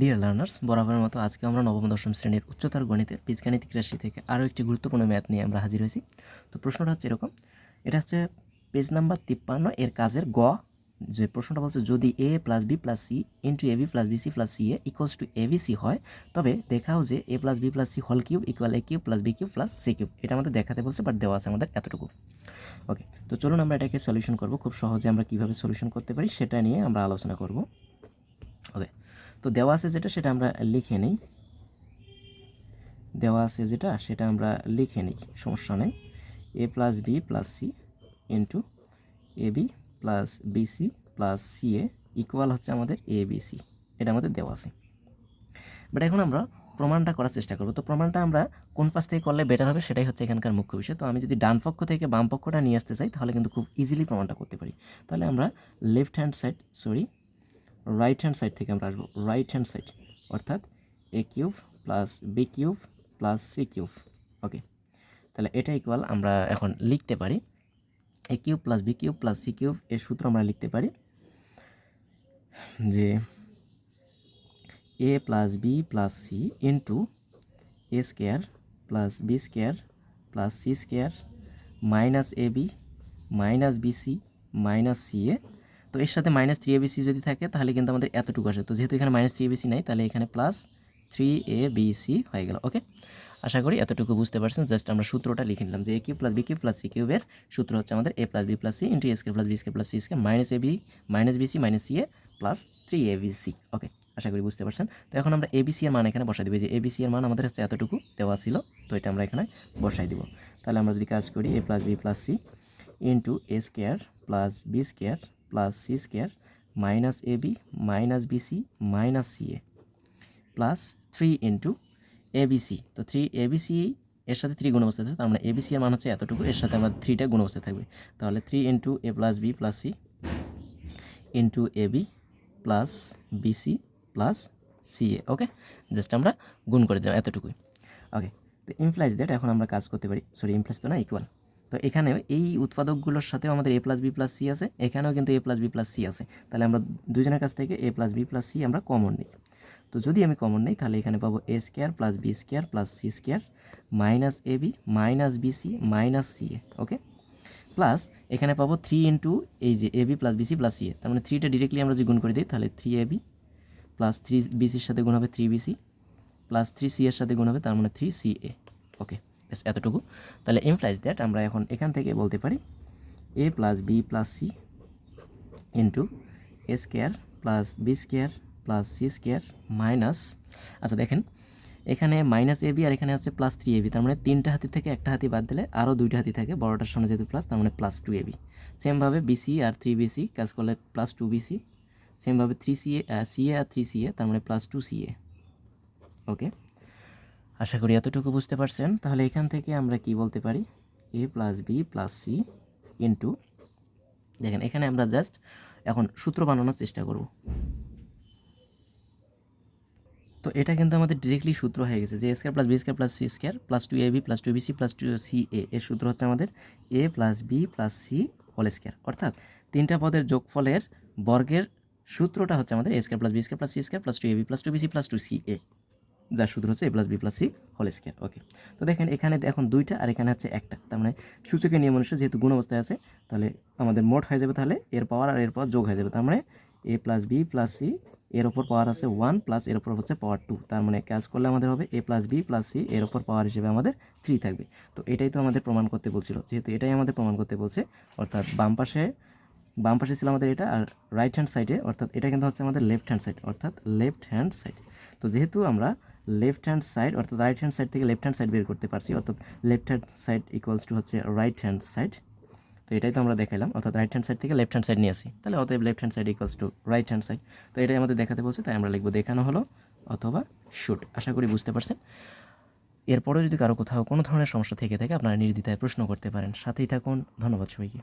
Dear learners বরাবরের মতো আজকে আমরা নবম, দশম শ্রেণির উচ্চতর গণিতের বীজগাণিতিক রাশি থেকে আরও একটি গুরুত্বপূর্ণ ম্যাথ নিয়ে আমরা হাজির হয়েছি। তো প্রশ্নটা হচ্ছে এরকম, এটা হচ্ছে পেজ নাম্বার তিপ্পান্ন, এর কাজের গ, যে প্রশ্নটা বলছে, যদি A plus B plus C into A B plus B C plus C A equals to A C হয়, তবে দেখাও যে A plus B plus C হল cube equal A cube plus B cube plus C cube এটা আমাদের দেখাতে বলছে but দেওয়া আছে আমাদের এতটুকু। ওকে তো চলুন আমরা এটাকে সলিউশন করব, খুব সহজে আমরা কীভাবে সলিউশন করতে পারি সেটা নিয়ে আমরা আলোচনা করব। ওকে তো দেওয়া আছে যেটা, সেটা আমরা লিখে নিই। দেওয়া আছে যেটা, সেটা আমরা লিখে নিই, সমস্যা নেই। A plus B plus C into A B plus BC plus C A equal হচ্ছে আমাদের এ বি সি এটা আমাদের দেওয়া আছে। বাট এখন আমরা প্রমাণটা করার চেষ্টা করব। তো প্রমাণটা আমরা কোন পাশ থেকে করলে বেটার হবে, সেটাই হচ্ছে এখানকার মুখ্য বিষয়। তো আমি যদি ডান পক্ষ থেকে বাম পক্ষটা নিয়ে আসতে চাই, তাহলে কিন্তু খুব ইজিলি প্রমাণটা করতে পারি। তাহলে আমরা left hand side sorry right hand side থেকে আমরা আসব। রাইট হ্যান্ড সাইড অর্থাৎ A cube plus B cube plus C cube okay তাহলে এটা ইকুয়াল আমরা এখন লিখতে পারি। A cube plus B cube plus C cube এর সূত্র আমরা লিখতে পারি যে A plus B plus C into A square plus B square plus C square minus A B minus BC minus C A তো এর সাথে মাইনাস থ্রি এবিসি যদি থাকে, তাহলে কিন্তু আমাদের এতটুকু আসে। তো যেহেতু এখানে মাইনাস থ্রি এবিসি নাই, তাহলে এখানে plus three A B C হয়ে গেল ওকে আশা করি এতটুকু বুঝতে পারছেন। জাস্ট আমরা সূত্রটা লিখে নিলাম যে A cube plus B cube plus C কিউবের সূত্র হচ্ছে আমাদের A plus B plus C into A square plus B square plus C square minus A B minus B C minus C A plus three A B C okay আশা করি বুঝতে পারছেন। তো এখন আমরা এবিসি এর মান এখানে বসাই দিব। যে এবিসি এর মান আমাদের হচ্ছে এতটুকু দেওয়া ছিল, তো এটা আমরা এখানে বসাই দিব। তাহলে আমরা যদি কাজ করি A plus B plus C into A square plus B square plus C square minus A B minus BC minus C A plus three into ABC তো থ্রি এবিসি এর সাথে থ্রি গুণ অবস্থায় আছে, তার মানে এবিসি এর মান হচ্ছে এতটুকু, এর সাথে আমার থ্রিটা গুণ অবস্থায় থাকবে। তাহলে three into A plus B plus C into A B plus BC plus C A okay just আমরা গুণ করে দিলাম এতটুকুই। ওকে তো ইমপ্লাইজ দ্যাট এখন আমরা কাজ করতে পারি সরি ইমপ্লাইজ তো না ইকুয়াল তো এখানেও এই উৎপাদকগুলোর সাথেও আমাদের A plus B plus C আছে, এখানেও কিন্তু A plus B plus C আছে। তাহলে আমরা দুজনের কাছ থেকে A plus B plus C আমরা কমন নিই। তো যদি আমি কমন নিই, তাহলে এখানে পাবো A square plus B square plus C square minus A B minus B C minus C A okay plus এখানে পাবো থ্রি ইন্টু এই যে B plus BC plus C A তার মানে থ্রিটা ডিরেক্টলি আমরা যদি গুণ করে দিই, তাহলে three A B plus three বিসির সাথে গুণ হবে three BC plus three C এর সাথে গুণ হবে, তার মানে থ্রি সি এ ওকে ব্যাস এতটুকু। তাহলে ইমপ্লাইজ দ্যাট আমরা এখন এখান থেকে বলতে পারি A plus B plus C into A square plus B square plus C square minus আচ্ছা দেখেন, এখানে মাইনাস এ বি আর এখানে আছে প্লাস থ্রি এবি তার মানে তিনটা হাতি থেকে একটা হাতি বাদ দিলে আরও দুইটা হাতি থাকে, বড়টার সামনে যেহেতু প্লাস তার মানে প্লাস টু এবি সেমভাবে বিসি আর থ্রি বিসি কাজ করলে প্লাস টু বিসি সেমভাবে three C A C A R three C A তার মানে plus two C A okay আশা করি এতটুকু বুঝতে পারছেন। তাহলে এখান থেকে আমরা কি বলতে পারি? A plus B plus C into দেখেন এখানে আমরা জাস্ট এখন সূত্র বানানোর চেষ্টা করব। তো এটা কিন্তু আমাদের ডিরেক্টলি সূত্র হয়ে গেছে যে A square plus B square plus C square plus two A B plus two B C plus two C A এর সূত্র হচ্ছে আমাদের A plus B plus C whole square অর্থাৎ তিনটা পদের যোগফলের বর্গের সূত্রটা হচ্ছে আমাদের A square plus B square plus C square plus two A B plus two B C plus two C A যার সূত্র হচ্ছে A plus B plus C whole square okay তো দেখেন এখানে এখন দুইটা আর এখানে হচ্ছে একটা। তার মানে সূচকের নিয়ম অনুসারে যেহেতু গুণ অবস্থায় আছে, তাহলে আমাদের মোট হয়ে যাবে তাহলে এর পাওয়ার আর এর পাওয়ার যোগ হয়ে যাবে। তার মানে A plus B plus C এর ওপর পাওয়ার আছে ওয়ান প্লাস এর ওপর হচ্ছে পাওয়ার টু তার মানে কাজ করলে আমাদের হবে A plus B plus C এর ওপর পাওয়ার হিসেবে আমাদের থ্রি থাকবে। তো এটাই তো আমাদের প্রমাণ করতে বলছিল। যেহেতু এটাই আমাদের প্রমাণ করতে বলছে, অর্থাৎ বাম পাশে বাম পাশে ছিল আমাদের এটা আর রাইট হ্যান্ড সাইডে অর্থাৎ এটা কিন্তু হচ্ছে আমাদের লেফট হ্যান্ড সাইড অর্থাৎ লেফট হ্যান্ড সাইড তো যেহেতু আমরা লেফট হ্যান্ড সাইড অর্থাৎ রাইট হ্যান্ড সাইড থেকে লেফট হ্যান্ড সাইড বের করতে পারছি, অর্থাৎ left hand side equals to হচ্ছে রাইট হ্যান্ড সাইড তো এটাই তো আমরা দেখাইলাম, অর্থাৎ রাইট হ্যান্ড সাইড থেকে লেফট হ্যান্ড সাইড নিয়ে আসি। তাহলে অতএব left hand side equals to right hand side তো এটাই আমাদের দেখাতে বলছে, তাই আমরা লিখব দেখানো হলো অথবা শুট আশা করি বুঝতে পারছেন। এরপরেও যদি কারও কোথাও কোনো ধরনের সমস্যা থেকে থাকে, আপনারা নির্দ্বিধায় প্রশ্ন করতে পারেন। সাথেই থাকুন, ধন্যবাদ সবাইকে।